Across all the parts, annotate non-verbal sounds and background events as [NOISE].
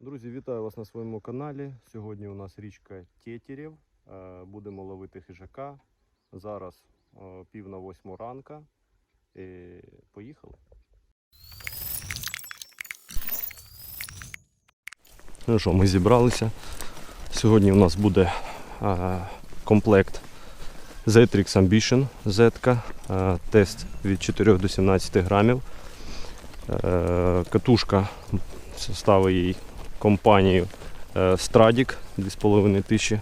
Друзі, вітаю вас на своєму каналі. Сьогодні у нас річка Тетерів. Е, Будемо ловити хижака. Зараз е, пів на восьму ранка. Поїхали. Ну що, ми зібралися. Сьогодні у нас буде е, комплект Zetrix Ambition Z, е, тест від 4 до 17 грамів. Е, Катушка ставить їй компанію е, Stradic 2,5 тисячі.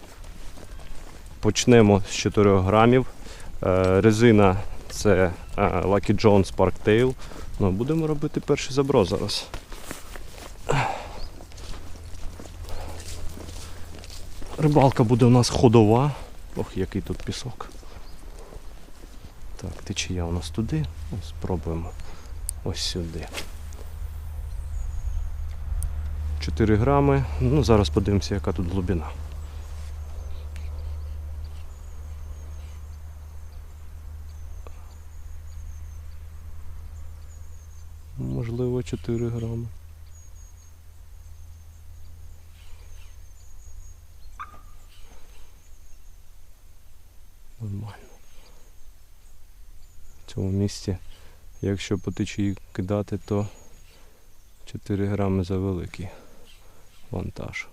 Почнемо з 4 грамів. Е, Резина це е, Lucky John Sparktail. Ну, будемо робити перший заброс зараз. Рибалка буде у нас ходова. Ох, який тут пісок. Так, течія у нас туди. Ну, Спробуємо ось сюди. 4 грами. Ну, зараз подивимося, яка тут глибина. Можливо, 4 грами. Нормально. В цьому місці, якщо по течії кидати, то 4 грами за великий вантаж.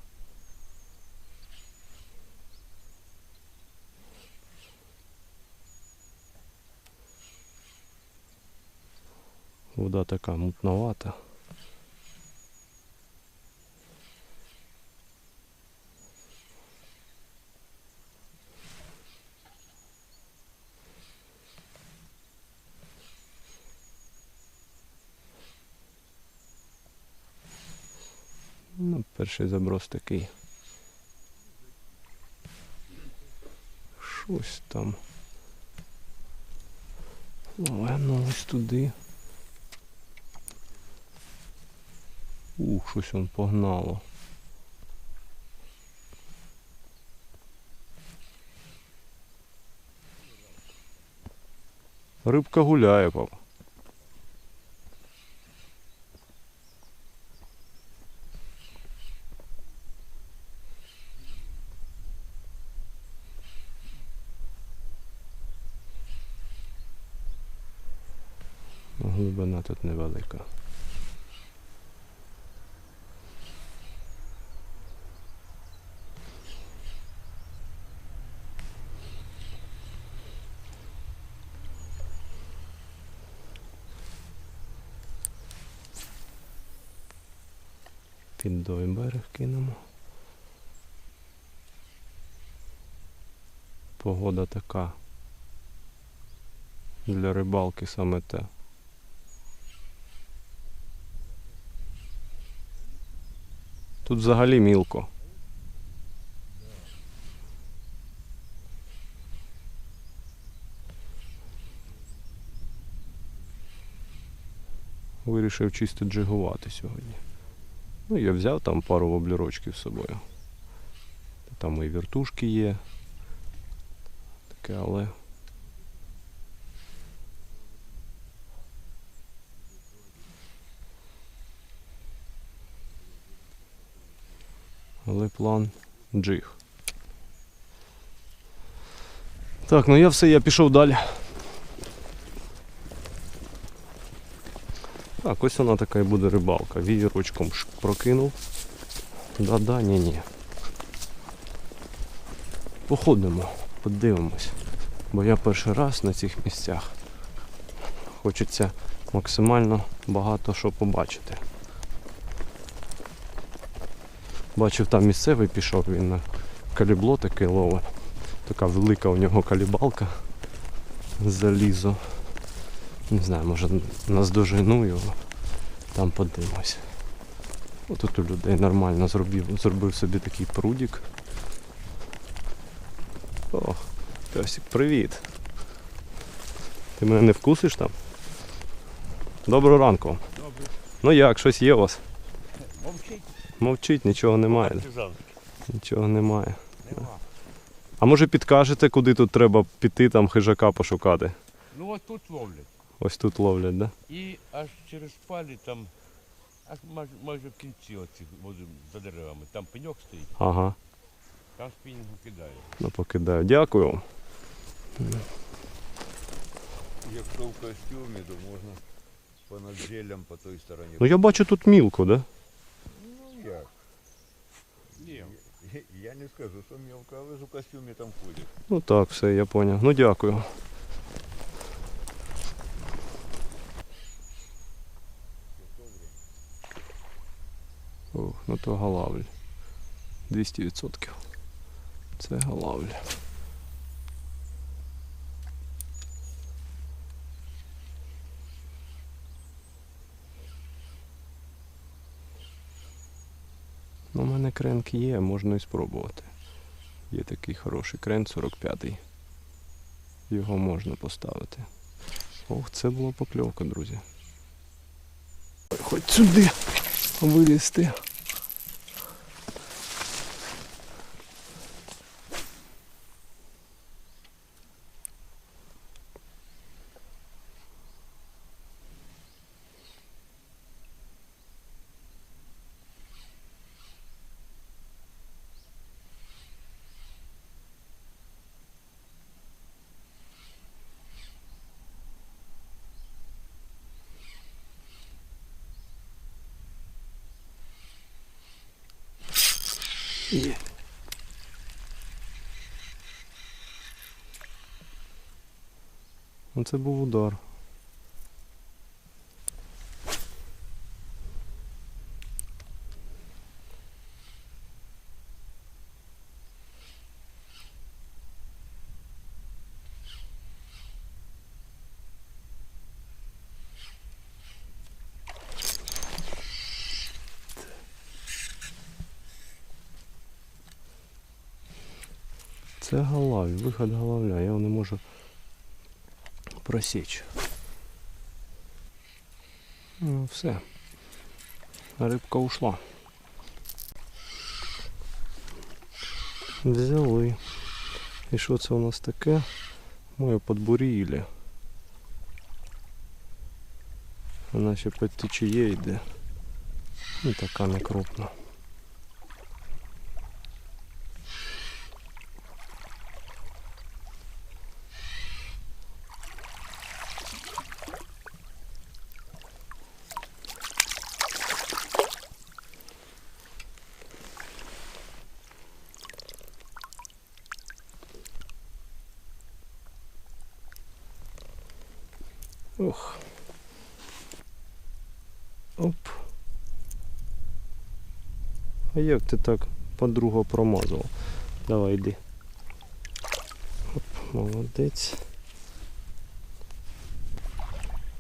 Вода така мутновата. Ну, перший заброс такий. Щось там. Але ну ось туди. Ух, щось он погнало. Рибка гуляє, папа. Глибина тут невелика. Під той берег кинемо. Погода така. Для рибалки саме те. Тут взагалі мілко. Вирішив чисто джигувати сьогодні. Ну, я взяв там пару воблерочків з собою. Там і вертушки є. Таке, але. Але план джиг. Так, ну я все, я пішов далі. Так, ось вона така і буде рибалка. Вієрочком прокинув. Да-да, ні-ні. Походимо, подивимось. Бо я перший раз на цих місцях. Хочеться максимально багато що побачити. Бачив, там місцевий пішов, він на калібло таке ловить. Така велика у нього калібалка. Залізо. Не знаю, може наздожену його. Там подивимось. О, Тут у людей нормально зробив, зробив собі такий прудик. О, песик, привіт. Ти мене не вкусиш там? Доброго ранку. Добре. Ну як, щось є у вас? Мовчить. Мовчить, нічого немає. Партизанки. Нічого немає. Нема. А може підкажете, куди тут треба піти там хижака пошукати? Ну от тут ловлять. Ось тут ловлять, да? І аж через палі там А майже, майже в кінці возле- за деревами. Там пеньок стоїть, Ага, там спінінгу кидає. ну покидаю. Дякую вам. Якщо в костюмі, то можна понад джелем по той стороні. Ну я бачу тут мілко, да? Ну як? Ні, Я- Я не скажу, що мелко, але ж у костюмі там ходять. Ну так, все, я поняв. Ну дякую. Ох, ну то галавль. 200%. Це галавль. Кренк є, можна і спробувати. Є такий хороший крен 45-й. Його можна поставити. Ох, це була покльовка, друзі. Хоч сюди вилізти. Є. Ну, Це був удар. Це галавь, виход галавля, я його не можу просічь. Ну, все. Рибка ушла. Взяли. І що це у нас таке? Моє подбурілля. Вона ще під течіє йде. Ну така не крупна. Ох. Оп. А як ти так подруга промазала? Давай йди. Оп, молодець.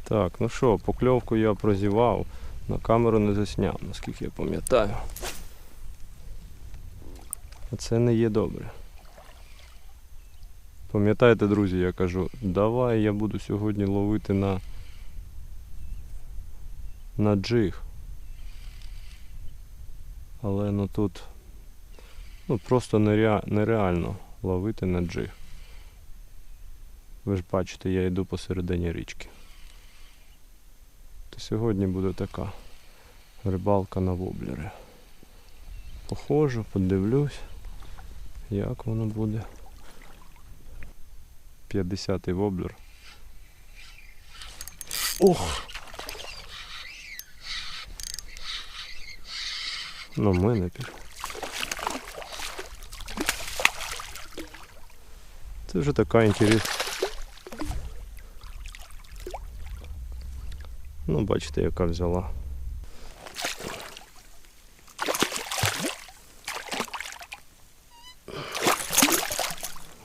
Так, ну що, покльовку я прозівав, на камеру не засняв, наскільки я пам'ятаю. А це не є добре. Пам'ятаєте, друзі, я кажу, давай я буду сьогодні ловити на, на джиг. Але ну тут ну, просто нереа- нереально ловити на джиг. Ви ж бачите, я йду посередині річки. То сьогодні буде така рибалка на воблери. Походжу, подивлюсь, як воно буде. 50-й воблер. Ох! Ну, мене пішов. Це вже така інтересна. Ну, бачите, яка взяла.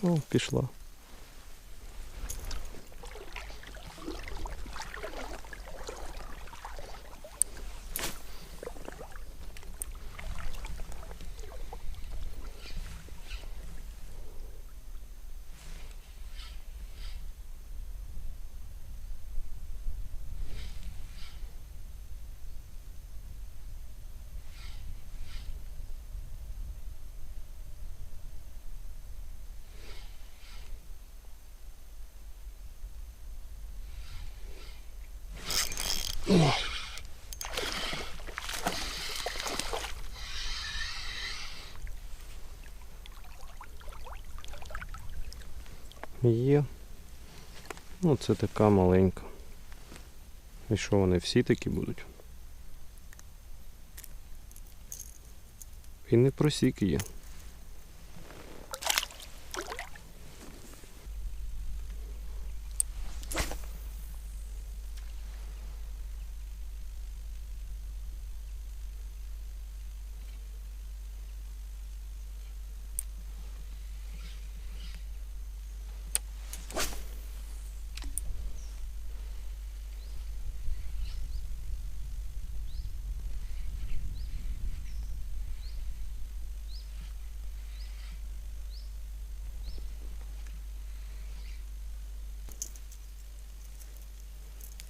О, пішла. Є. Ну це така маленька. І що вони всі такі будуть? І не просіки є.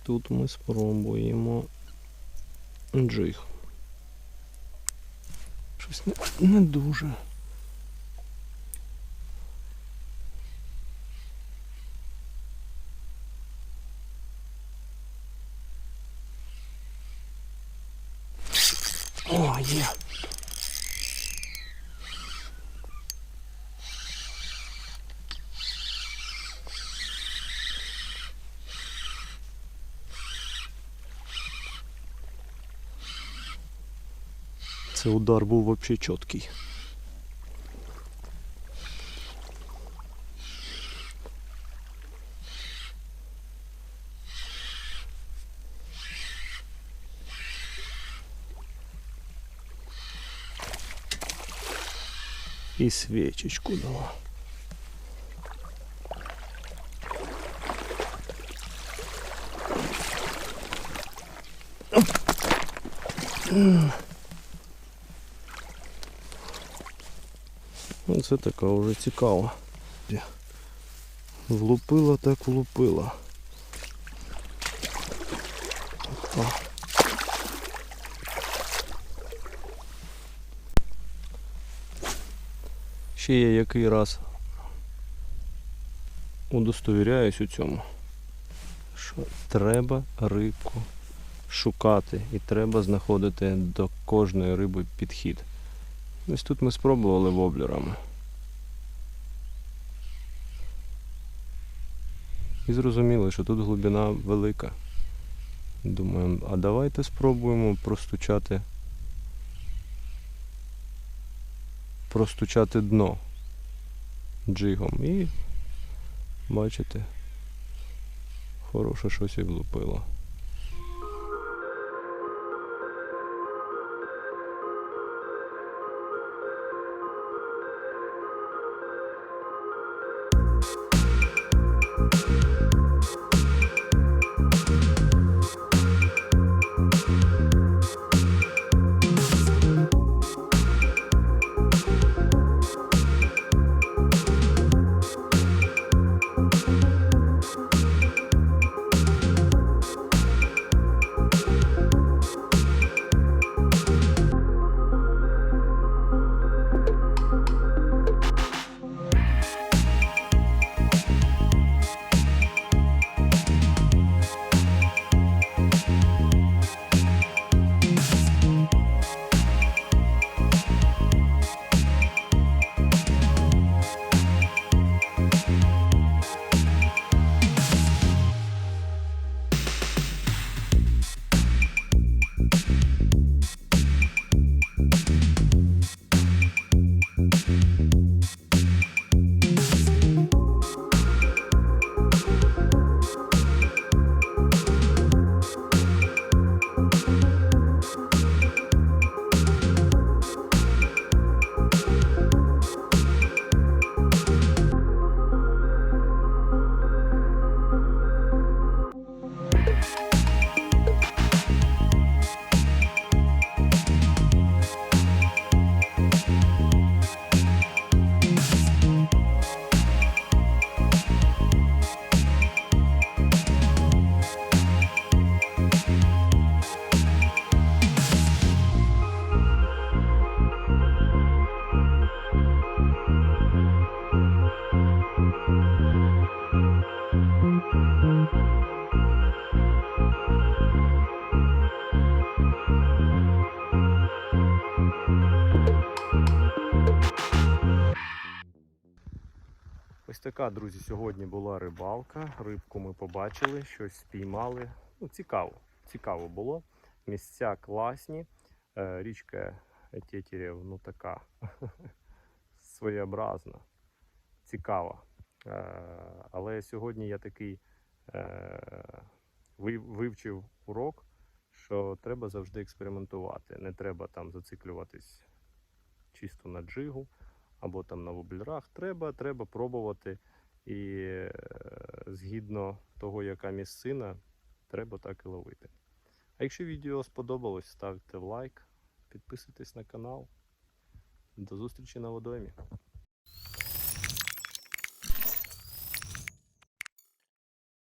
Тут ми спробуємо джиг. Щось не, не дуже. О, є. Це удар був вообще чіткий. І свічечку дала. Ну, це така вже цікава. Влупила так влупила. Ще я який раз удостовіряюсь у цьому, що треба рибку шукати і треба знаходити до кожної риби підхід. Ось тут ми спробували воблерами. І зрозуміли, що тут глибина велика. Думаємо, а давайте спробуємо простучати. Простучати дно джигом. І бачите, хороше щось і влупило. Така, друзі, сьогодні була рибалка. Рибку ми побачили, щось спіймали. Ну, цікаво. Цікаво було. Місця класні. Е, Річка Тетерів, ну така [LAUGHS] своєобразна, цікава. Е, Але сьогодні я такий е, вивчив урок, що треба завжди експериментувати. Не треба там зациклюватись чисто на джигу або там на воблерах. Треба, треба пробувати. І е, згідно того, яка місцина, треба так і ловити. А якщо відео сподобалось, ставте лайк, підписуйтесь на канал. До зустрічі на водоймі.